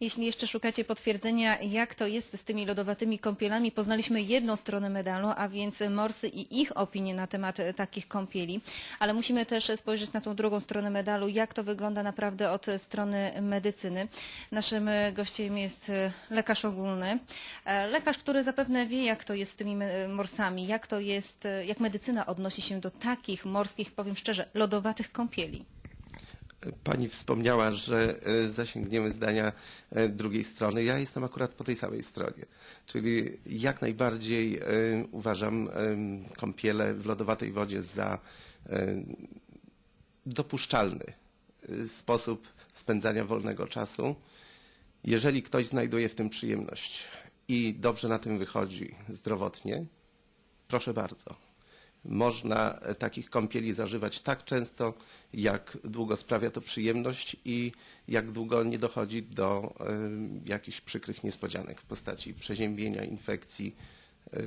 Jeśli jeszcze szukacie potwierdzenia, jak to jest z tymi lodowatymi kąpielami, poznaliśmy jedną stronę medalu, a więc morsy i ich opinie na temat e, takich kąpieli, ale musimy też spojrzeć na tą drugą stronę medalu, jak to wygląda naprawdę od strony medycyny. Naszym e, gościem jest e, lekarz ogólny, lekarz, który zapewne wie, jak to jest z tymi morsami, jak to jest, jak medycyna odnosi się do takich morskich, powiem szczerze, lodowatych kąpieli. Pani wspomniała, że e, zasięgniemy zdania e, drugiej strony. Ja jestem akurat po tej samej stronie. Czyli jak najbardziej e, uważam kąpiele w lodowatej wodzie za dopuszczalny sposób spędzania wolnego czasu. Jeżeli ktoś znajduje w tym przyjemność i dobrze na tym wychodzi zdrowotnie, proszę bardzo. Można e, takich kąpieli zażywać tak często, jak długo sprawia to przyjemność i jak długo nie dochodzi do e, jakichś przykrych niespodzianek w postaci przeziębienia, infekcji e,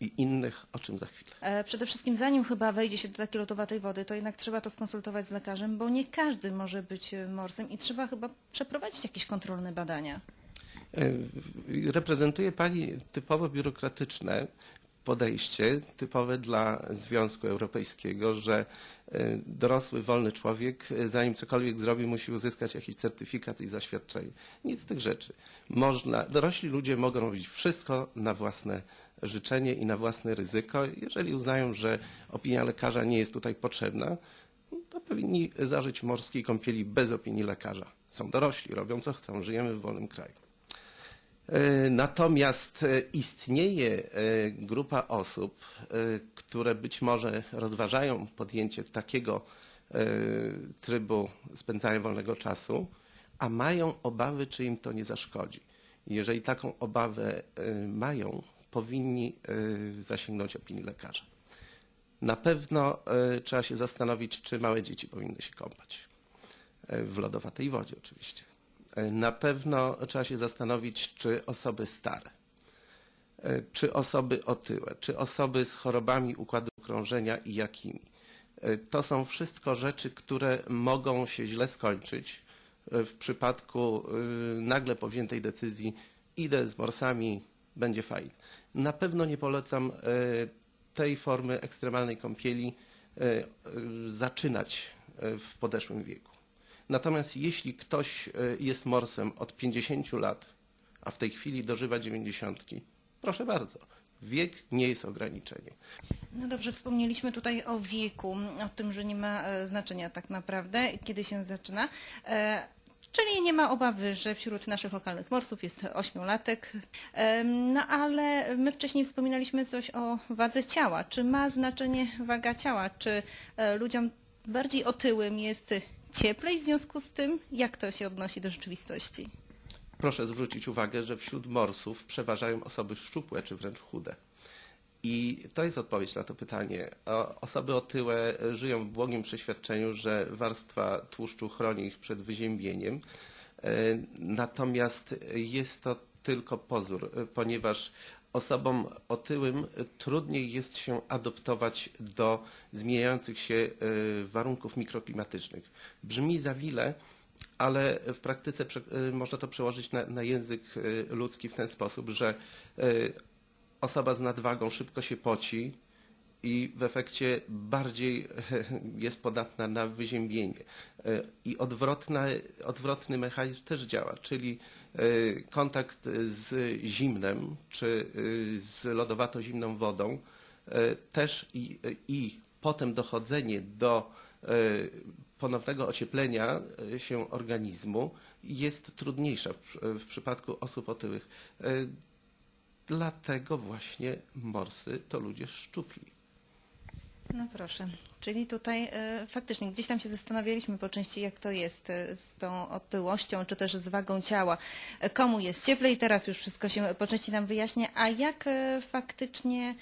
i innych, o czym za chwilę. Przede wszystkim zanim chyba wejdzie się do takiej lodowatej wody, to jednak trzeba to skonsultować z lekarzem, bo nie każdy może być morsem i trzeba chyba przeprowadzić jakieś kontrolne badania. Reprezentuje Pani typowo biurokratyczne podejście, typowe dla Związku Europejskiego, że e, dorosły, wolny człowiek, e, zanim cokolwiek zrobi, musi uzyskać jakiś certyfikat i zaświadczenie. Nic z tych rzeczy. Można, dorośli ludzie mogą robić wszystko na własne życzenie i na własne ryzyko. Jeżeli uznają, że opinia lekarza nie jest tutaj potrzebna, to powinni zażyć morskiej kąpieli bez opinii lekarza. Są dorośli, robią co chcą, żyjemy w wolnym kraju. E, Natomiast e, istnieje e, grupa osób, które być może rozważają podjęcie takiego trybu spędzania wolnego czasu, a mają obawy, czy im to nie zaszkodzi. Jeżeli taką obawę mają, powinni zasięgnąć opinii lekarza. Na pewno trzeba się zastanowić, czy małe dzieci powinny się kąpać. W lodowatej wodzie oczywiście. E, Na pewno trzeba się zastanowić, czy osoby stare, e, czy osoby otyłe, czy osoby z chorobami układu krążenia i jakimi. E, To są wszystko rzeczy, które mogą się źle skończyć w przypadku nagle powziętej decyzji idę z morsami, będzie fajnie. Na pewno nie polecam tej formy ekstremalnej kąpieli zaczynać w podeszłym wieku. Natomiast jeśli ktoś e, jest morsem od 50 lat, a w tej chwili dożywa 90, proszę bardzo, wiek nie jest ograniczeniem. No dobrze, wspomnieliśmy tutaj o wieku, o tym, że nie ma e, znaczenia tak naprawdę, kiedy się zaczyna. E, Czyli nie ma obawy, że wśród naszych lokalnych morsów jest ośmiolatek. No ale my wcześniej wspominaliśmy coś o wadze ciała. Czy ma znaczenie waga ciała? Czy ludziom bardziej otyłym jest cieplej w związku z tym? Jak to się odnosi do rzeczywistości? Proszę zwrócić uwagę, że wśród morsów przeważają osoby szczupłe czy wręcz chude. I to jest odpowiedź na to pytanie. Osoby otyłe żyją w błogim przeświadczeniu, że warstwa tłuszczu chroni ich przed wyziębieniem. E, Natomiast jest to tylko pozór, ponieważ osobom otyłym trudniej jest się adoptować do zmieniających się e, warunków mikroklimatycznych. Brzmi zawile, ale w praktyce y, można to przełożyć na, na język y, ludzki w ten sposób, że y, osoba z nadwagą szybko się poci i w efekcie bardziej jest podatna na wyziębienie. I odwrotna, odwrotny mechanizm też działa, czyli y, kontakt z zimnem czy y, z lodowato-zimną wodą y, też i, i potem dochodzenie do e, ponownego ocieplenia e, się organizmu jest trudniejsza w, w przypadku osób otyłych. E, Dlatego właśnie morsy to ludzie szczupli. No proszę, czyli tutaj e, faktycznie gdzieś tam się zastanawialiśmy po części, jak to jest e, z tą otyłością, czy też z wagą ciała. E, komu jest cieplej, teraz już wszystko się po części nam wyjaśnia, a jak faktycznie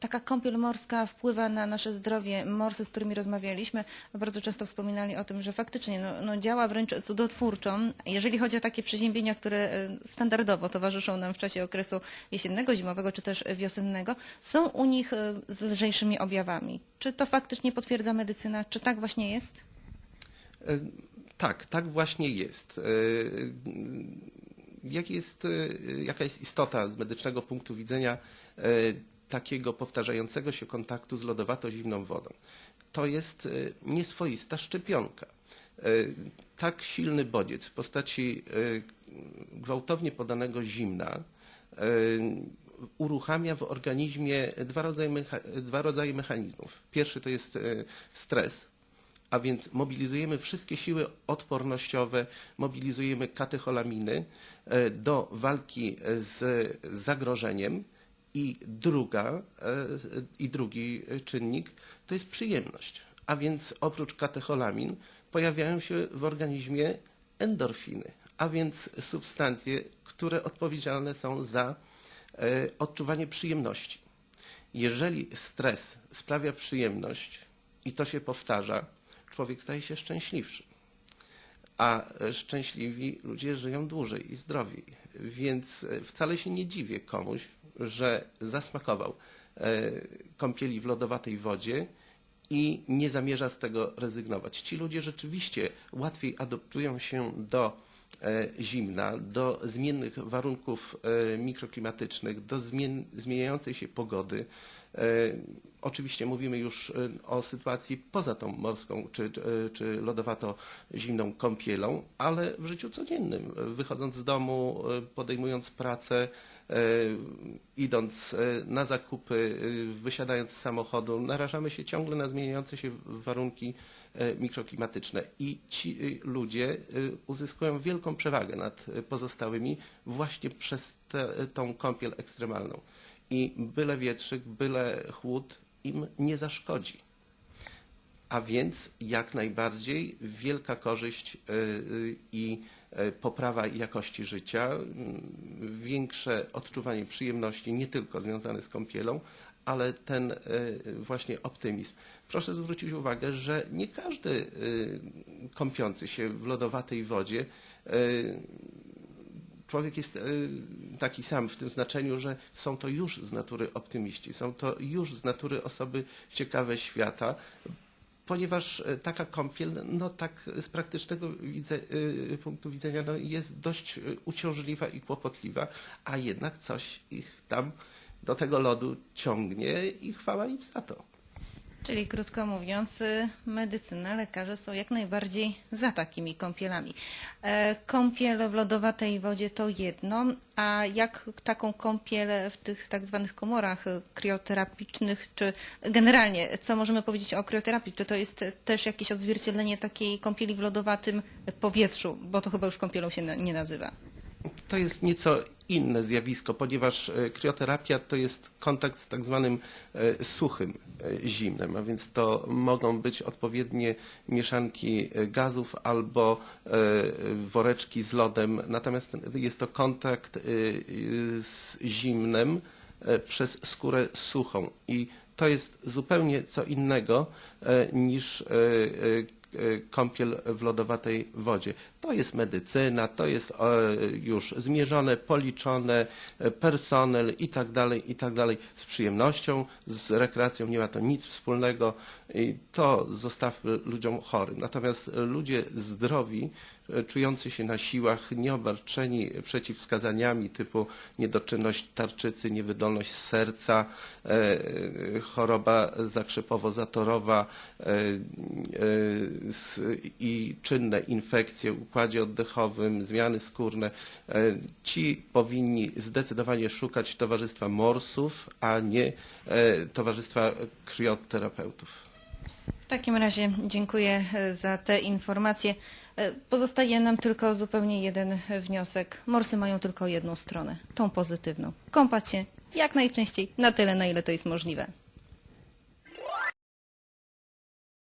taka kąpiel morska wpływa na nasze zdrowie? Morsy, z którymi rozmawialiśmy, bardzo często wspominali o tym, że faktycznie no, no działa wręcz cudotwórczo, jeżeli chodzi o takie przeziębienia, które standardowo towarzyszą nam w czasie okresu jesiennego, zimowego czy też wiosennego, są u nich z lżejszymi objawami. Czy to faktycznie potwierdza medycyna? Czy tak właśnie jest? E, Tak, tak właśnie jest. E, Jak jest. e, Jaka jest istota z medycznego punktu widzenia takiego powtarzającego się kontaktu z lodowato-zimną wodą? To jest nieswoista szczepionka. Tak silny bodziec w postaci gwałtownie podanego zimna uruchamia w organizmie dwa rodzaje, mecha- dwa rodzaje mechanizmów. Pierwszy to jest e, stres, a więc mobilizujemy wszystkie siły odpornościowe, mobilizujemy katecholaminy e, do walki z zagrożeniem i druga, e, i drugi czynnik to jest przyjemność. A więc oprócz katecholamin pojawiają się w organizmie endorfiny, a więc substancje, które odpowiedzialne są za odczuwanie przyjemności. Jeżeli stres sprawia przyjemność i to się powtarza, człowiek staje się szczęśliwszy. A e, szczęśliwi ludzie żyją dłużej i zdrowiej. Więc e, wcale się nie dziwię komuś, że zasmakował e, kąpieli w lodowatej wodzie i nie zamierza z tego rezygnować. Ci ludzie rzeczywiście łatwiej adaptują się do e, zimna, do zmiennych warunków e, mikroklimatycznych, do zmien, zmieniającej się pogody. E, Oczywiście mówimy już e, o sytuacji poza tą morską czy, czy- czy lodowato-zimną kąpielą, ale w życiu codziennym, wychodząc z domu, e, podejmując pracę, e, idąc e, na zakupy, e, wysiadając z samochodu, narażamy się ciągle na zmieniające się warunki e, mikroklimatyczne i ci e, ludzie e, uzyskują wielką przewagę nad e, pozostałymi właśnie przez tę- tą kąpiel ekstremalną. I byle wietrzyk, byle chłód im nie zaszkodzi. A więc jak najbardziej wielka korzyść y, y, i y, poprawa jakości życia, większe odczuwanie przyjemności, nie tylko związane z kąpielą, ale ten właśnie optymizm. Proszę zwrócić uwagę, że nie każdy kąpiący się w lodowatej wodzie człowiek jest e, taki sam w tym znaczeniu, że są to już z natury optymiści, są to już z natury osoby ciekawe świata, ponieważ e, taka kąpiel, no tak z praktycznego e, punktu widzenia, no, jest dość uciążliwa i kłopotliwa, a jednak coś ich tam do tego lodu ciągnie i chwała im za to. Czyli krótko mówiąc, y, medycyna, lekarze są jak najbardziej za takimi kąpielami. E, Kąpiel w lodowatej wodzie to jedno, a jak taką kąpiel w tych tak zwanych komorach krioterapicznych, czy generalnie, co możemy powiedzieć o krioterapii? Czy to jest też jakieś odzwierciedlenie takiej kąpieli w lodowatym powietrzu, bo to chyba już kąpielą się nie nazywa? To jest nieco inne zjawisko, ponieważ e, krioterapia to jest kontakt z tak zwanym e, suchym e, zimnem, a więc to mogą być odpowiednie mieszanki gazów albo woreczki z lodem, natomiast jest to kontakt z zimnem przez skórę suchą. I to jest zupełnie co innego niż kąpiel w lodowatej wodzie. To jest medycyna, to jest e, już zmierzone, policzone, e, personel i tak dalej, i tak dalej. Z przyjemnością, z rekreacją nie ma to nic wspólnego to zostawmy ludziom chorym. Natomiast e, ludzie zdrowi, e, czujący się na siłach, nieobarczeni przeciwwskazaniami typu niedoczynność tarczycy, niewydolność serca, e, choroba zakrzepowo-zatorowa e, e, i czynne infekcje w układzie oddechowym, zmiany skórne, e, ci powinni zdecydowanie szukać towarzystwa morsów, a nie e, towarzystwa krioterapeutów. W takim razie dziękuję e, za te informacje. E, Pozostaje nam tylko zupełnie jeden wniosek. Morsy mają tylko jedną stronę, tą pozytywną. Kąpać się jak najczęściej, na tyle, na ile to jest możliwe.